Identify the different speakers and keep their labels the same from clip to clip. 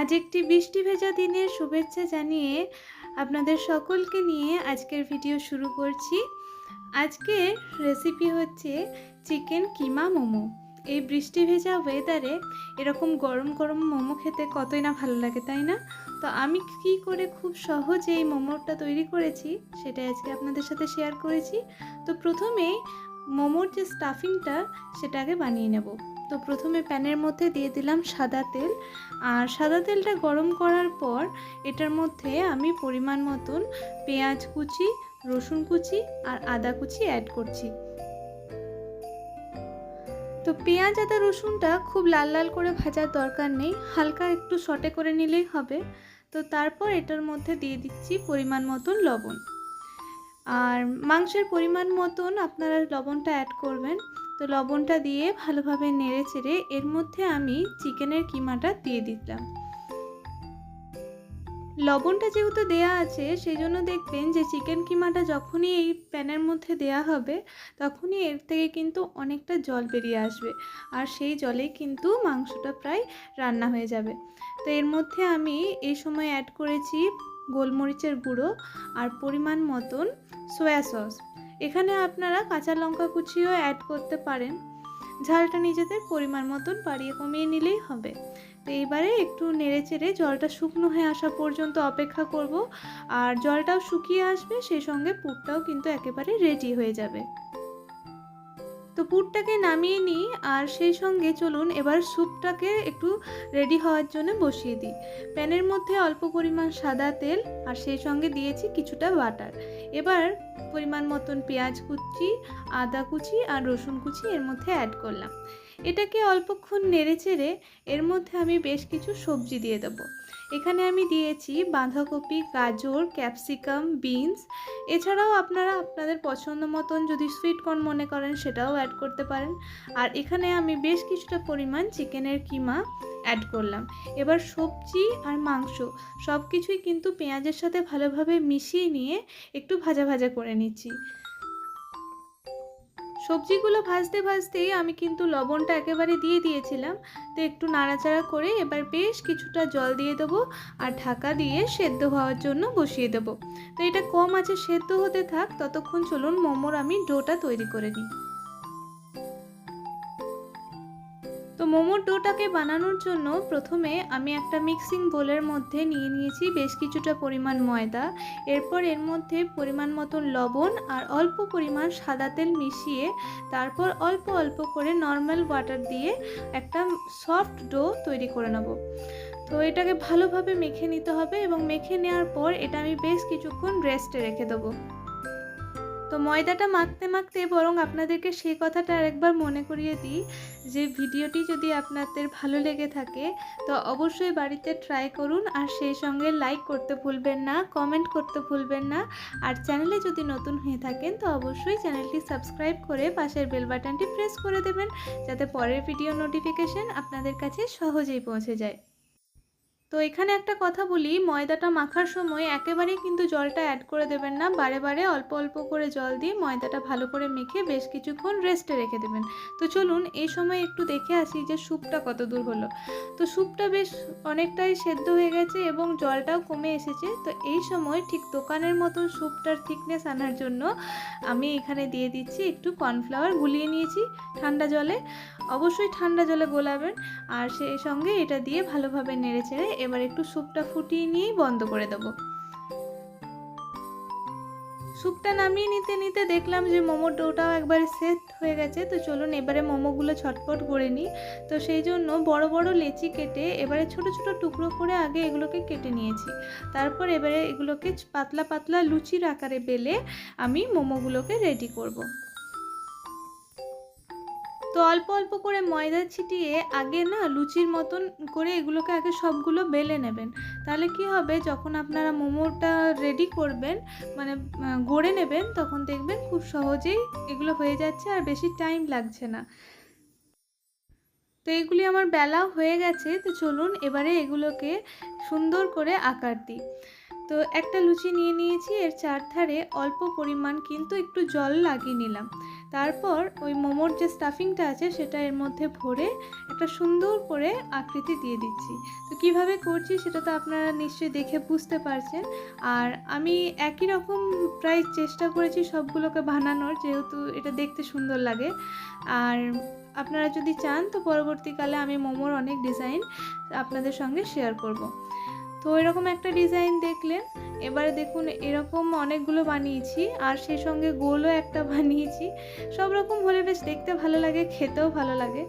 Speaker 1: আজ একটি বৃষ্টি ভেজা দিনের শুভেচ্ছা জানিয়ে আপনাদের সকলকে নিয়ে আজকের ভিডিও শুরু করছি। আজকের রেসিপি হচ্ছে চিকেন কিমা মোমো এই বৃষ্টি ভেজা ওয়েদারে এরকম গরম গরম মোমো খেতে কতই না ভালো লাগে, তাই না? তো আমি কি করে খুব সহজে এই মোমোটা তৈরি করেছি সেটা আজকে আপনাদের সাথে শেয়ার করেছি। তো প্রথমেই মোমোর যে স্টাফিংটা সেটাকে বানিয়ে নেব। তো প্রথমে প্যানের মধ্যে দিয়ে দিলাম সাদা তেল। আর সাদা তেলটা গরম করার পর এটার মধ্যে আমি পরিমাণ মতন পেঁয়াজ কুচি, রসুন কুচি আর আদা কুচি অ্যাড করছি। তো পেঁয়াজ, আদা, রসুনটা খুব লাল লাল করে ভাজার দরকার নেই, হালকা একটু সটে করে নিলেই হবে। তো তারপর এটার মধ্যে দিয়ে দিচ্ছি পরিমাণ মতন লবণ। আর মাংসের পরিমাণ মতন আপনারা লবণটা অ্যাড করবেন। তো লবণটা দিয়ে ভালোভাবে নেড়ে চেড়ে এর মধ্যে আমি চিকেনের কিমাটা দিয়ে দিলাম। লবণটা যেহেতু দেয়া আছে সেই জন্য দেখবেন যে চিকেন কিমাটা যখনই এই প্যানের মধ্যে দেয়া হবে, তখনই এর থেকে কিন্তু অনেকটা জল বেরিয়ে আসবে আর সেই জলেই কিন্তু মাংসটা প্রায় রান্না হয়ে যাবে। তো এর মধ্যে আমি এই সময় অ্যাড করেছি গোলমরিচের গুঁড়ো আর পরিমাণ মতন সয়া সস এখানে আপনারা কাঁচা লঙ্কা কুচিও অ্যাড করতে পারেন। ঝালটা নিজেদের পরিমাণ মতন বাড়িয়ে কমিয়ে নিলেই হবে। তো এইবারে একটু নেড়ে চেড়ে জলটা শুকনো হয়ে আসা পর্যন্ত অপেক্ষা করব। আর জলটাও শুকিয়ে আসবে, সেই সঙ্গে পুরটাও কিন্তু একেবারে রেডি হয়ে যাবে। তো পুরটাকে নামিয়ে নিই, আর সেই সঙ্গে চলুন এবার স্যুপটাকে একটু রেডি হওয়ার জন্য বসিয়ে দিই। প্যানের মধ্যে অল্প পরিমাণ সাদা তেল, আর সেই সঙ্গে দিয়েছি কিছুটা বাটার এবার পরিমাণ মতন পেঁয়াজ কুচি, আদা কুচি আর রসুন কুচি এর মধ্যে অ্যাড করলাম। এটাকে অল্পক্ষণ নেড়ে চেড়ে এর মধ্যে আমি বেশ কিছু সবজি দিয়ে দেবো। এখানে আমি দিয়েছি বাঁধাকপি, গাজর, ক্যাপসিকাম, বিনস। এছাড়াও আপনারা আপনাদের পছন্দ মতন যদি সুইট কর্ন মনে করেন সেটাও অ্যাড করতে পারেন। আর এখানে আমি বেশ কিছুটা পরিমাণ চিকেনের কিমা অ্যাড করলাম। এবার সবজি আর মাংস সব কিছুই কিন্তু পেঁয়াজের সাথে ভালোভাবে মিশিয়ে নিয়ে একটু ভাজা ভাজা করে নিচ্ছি। সবজিগুলো ভাজতে ভাজতেই আমি কিন্তু লবণটা একেবারে দিয়ে দিয়েছিলাম। তো একটু নাড়াচাড়া করে এবার বেশ কিছুটা জল দিয়ে দেবো আর ঢাকা দিয়ে সেদ্ধ হওয়ার জন্য বসিয়ে দেবো। তো এটা কম আছে সেদ্ধ হতে থাক, ততক্ষণ চলুন মোমোর আমি ডোটা তৈরি করে নিই। মোমোর ডোটাকে বানানোর জন্য প্রথমে আমি একটা মিক্সিং বোলের মধ্যে নিয়ে নিয়েছি বেশ কিছুটা পরিমাণ ময়দা। এরপর এর মধ্যে পরিমাণ মতন লবণ আর অল্প পরিমাণ সাদা তেল মিশিয়ে তারপর অল্প অল্প করে নর্মাল ওয়াটার দিয়ে একটা সফট ডো তৈরি করে নেব। তো এটাকে ভালোভাবে মেখে নিতে হবে এবং মেখে নেওয়ার পর এটা আমি বেশ কিছুক্ষণ রেস্টে রেখে দেবো। তো ময়দাটা মাখতে মাখতে বরং আপনাদেরকে সেই কথাটা আরেকবার মনে করিয়ে দিই যে ভিডিওটি যদি আপনাদের ভালো লেগে থাকে, তো অবশ্যই বাড়িতে ট্রাই করুন আর সেই সঙ্গে লাইক করতে ভুলবেন না কমেন্ট করতে ভুলবেন না। আর চ্যানেলে যদি নতুন হয়ে থাকেন, তো অবশ্যই চ্যানেলটি সাবস্ক্রাইব করে পাশের বেল বাটনটি প্রেস করে দেবেন, যাতে পরের ভিডিও নোটিফিকেশন আপনাদের কাছে সহজেই পৌঁছে যায়। তো এখানে একটা কথা বলি, ময়দাটা মাখার সময় একেবারেই কিন্তু জলটা অ্যাড করে দেবেন না। বারে বারে অল্প অল্প করে জল দিয়ে ময়দাটা ভালো করে মেখে বেশ কিছুক্ষণ রেস্টে রেখে দেবেন। তো চলুন এই সময় একটু দেখে আসি যে স্যুপটা কত দূর হলো। তো স্যুপটা বেশ অনেকটাই সেদ্ধ হয়ে গেছে এবং জলটাও কমে এসেছে। তো এই সময় ঠিক দোকানের মতো স্যুপটার থিকনেস আনার জন্য আমি এখানে দিয়ে দিচ্ছি একটু কর্নফ্লাওয়ার গুলিয়ে নিয়েছি ঠান্ডা জলে। অবশ্যই ঠান্ডা জলে গোলাবেন। আর সেই সঙ্গে এটা দিয়ে ভালোভাবে নেড়ে চেড়ে এবার একটু স্যুপটা ফুটিয়ে নিয়েই বন্ধ করে দেবো। স্যুপটা নামিয়ে নিতে নিতে দেখলাম যে মোমোর ডোটাও একবারে সেট হয়ে গেছে। তো চলুন এবারে মোমোগুলো ছটপট করে নিই। তো সেই জন্য বড় বড় লেচি কেটে এবারে ছোট ছোট টুকরো করে আগে এগুলোকে কেটে নিয়েছি। তারপর এবারে এগুলোকে পাতলা পাতলা লুচির আকারে বেলে আমি মোমোগুলোকে রেডি করব। তো অল্প অল্প করে ময়দা ছিটিয়ে আগে না লুচির মতন করে এগুলোকে আগে সবগুলো বেলে নেবেন। তাহলে কি হবে? যখন আপনারা মোমোটা রেডি করবেন মানে গড়ে নেবেন, তখন দেখবেন খুব সহজেই এগুলো হয়ে যাচ্ছে আর বেশি টাইম লাগছে না। তো এগুলি আমার বেলা হয়ে গেছে, তো চলুন এবারে এগুলোকে সুন্দর করে আকার দিই। তো একটা লুচি নিয়ে নিয়েছি, এর চারধারে অল্প পরিমাণ কিন্তু একটু জল লাগিয়ে নিলাম। তারপর ওই মোমোর যে স্টাফিংটা আছে সেটা এর মধ্যে ভরে একটা সুন্দর করে আকৃতি দিয়ে দিচ্ছি। তো কীভাবে করছি সেটা তো আপনারা নিশ্চয়ই দেখে বুঝতে পারছেন। আর আমি একই রকম প্রায় চেষ্টা করেছি সবগুলোকে বানানোর, যেহেতু এটা দেখতে সুন্দর লাগে। আর আপনারা যদি চান তো পরবর্তীকালে আমি মোমোর অনেক ডিজাইন আপনাদের সঙ্গে শেয়ার করব। তো এরকম একটা ডিজাইন দেখলেন এবারে দেখুন, এরকম অনেকগুলো বানিয়েছি আর সেই সঙ্গে গোলও একটা বানিয়েছি। সব রকম হলে বেশ দেখতে ভালো লাগে, খেতেও ভালো লাগে।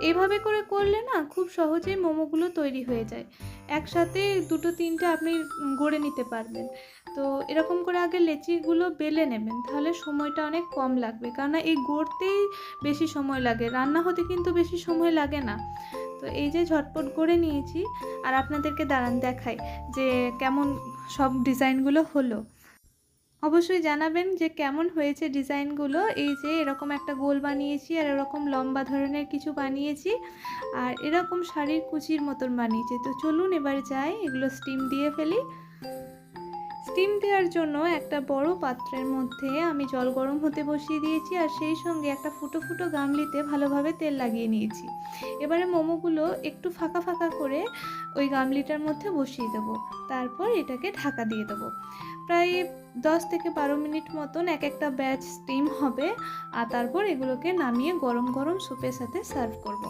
Speaker 1: এভাবে করে করলে না খুব সহজেই মোমোগুলো তৈরি হয়ে যায়। একসাথে দুটো তিনটে আপনি গড়ে নিতে পারবেন। তো এরকম করে আগে লেচিগুলো বেলে নেবেন, তাহলে সময়টা অনেক কম লাগবে। কেননা এই গড়তেই বেশি সময় লাগে, রান্না হতে কিন্তু বেশি সময় লাগে না। তো এই যে ঝটপট করে নিয়েছি, আর আপনাদেরকে দাঁড়ান দেখাই যে কেমন সব ডিজাইনগুলো হলো। অবশ্যই জানাবেন যে কেমন হয়েছে ডিজাইনগুলো। এই যে এরকম একটা গোল বানিয়েছি আর এরকম লম্বা ধরনের কিছু বানিয়েছি আর এরকম শাড়ির কুচির মতন বানিয়েছি। তো চলুন এবার যাই, এগুলো স্টিম দিয়ে ফেলি। স্টিম দেওয়ার জন্য একটা বড় পাত্রের মধ্যে আমি জল গরম হতে বসিয়ে দিয়েছি আর সেই সঙ্গে একটা ফুটো ফুটো গামলিতে ভালোভাবে তেল লাগিয়ে নিয়েছি। এবারে মোমোগুলো একটু ফাঁকা ফাঁকা করে ওই গামলিটার মধ্যে বসিয়ে দেবো। তারপর এটাকে ঢাকা দিয়ে দেবো। প্রায় দশ থেকে বারো মিনিট মতন এক একটা ব্যাচ স্টিম হবে আর তারপর এগুলোকে নামিয়ে গরম গরম স্যুপের সাথে সার্ভ করব।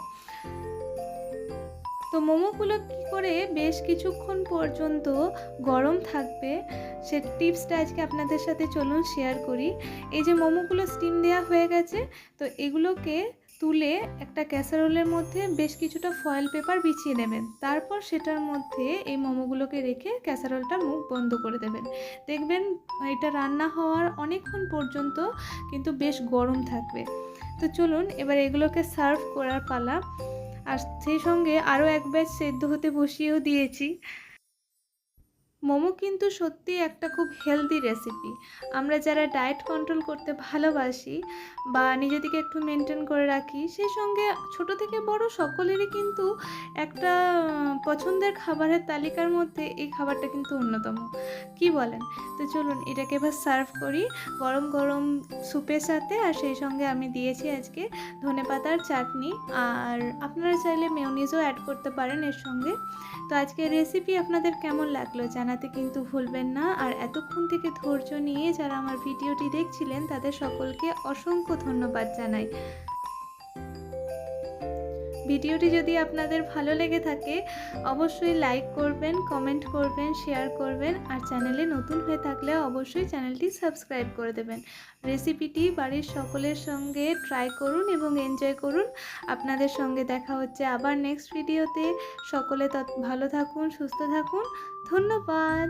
Speaker 1: তো মোমোগুলো কি করে বেশ কিছুক্ষণ পর্যন্ত গরম থাকবে সে টিপসটা আজকে আপনাদের সাথে চলুন শেয়ার করি এই যে মোমোগুলো স্টিম দেওয়া হয়ে গেছে, তো এগুলোকে তুলে একটা ক্যাসারোলের মধ্যে বেশ কিছুটা ফয়েল পেপার বিছিয়ে নেবেন। তারপর সেটার মধ্যে এই মোমোগুলোকে রেখে ক্যাসারোলটার মুখ বন্ধ করে দেবেন। দেখবেন এটা রান্না হওয়ার অনেকক্ষণ পর্যন্ত কিন্তু বেশ গরম থাকবে। তো চলুন এবার এগুলোকে সার্ভ করার পালা। আর সেই সঙ্গে আরও এক ব্যাচ সেদ্ধ হতে বসিয়েও দিয়েছি। মোমো কিন্তু সত্যি একটা খুব হেলদি রেসিপি আমরা যারা ডায়েট কন্ট্রোল করতে ভালোবাসি বা নিজেদেরকে একটু মেনটেন করে রাখি, সেই সঙ্গে ছোট থেকে বড় সকলেরই কিন্তু একটা পছন্দের খাবারের তালিকার মধ্যে এই খাবারটা কিন্তু অন্যতম। কি বলেন? তো চলুন এটাকে এবার সার্ভ করি গরম গরম স্যুপের সাথে আর সেই সঙ্গে আমি দিয়েছি আজকে ধনে পাতার চাটনি। আর আপনারা চাইলে মেয়নিজও অ্যাড করতে পারেন এর সঙ্গে। তো আজকের রেসিপি আপনাদের কেমন লাগল জানাতে কিন্তু ভুলবেন না। আর এতক্ষণ থেকে ধৈর্য নিয়ে যারা আমার ভিডিওটি দেখছিলেন, তাদের সকলকে অসংখ্য ধন্যবাদ জানাই। ভিডিওটি যদি আপনাদের ভালো লেগে থাকে, অবশ্যই লাইক করবেন কমেন্ট করবেন শেয়ার করবেন, আর চ্যানেলে নতুন হয়ে থাকলে অবশ্যই চ্যানেলটি সাবস্ক্রাইব করে দেবেন। রেসিপিটি বাড়ির সকলের সঙ্গে ট্রাই করুন এবং এনজয় করুন। আপনাদের সঙ্গে দেখা হচ্ছে আবার নেক্সট ভিডিওতে সকলে ভালো থাকুন, সুস্থ থাকুন। ধন্যবাদ।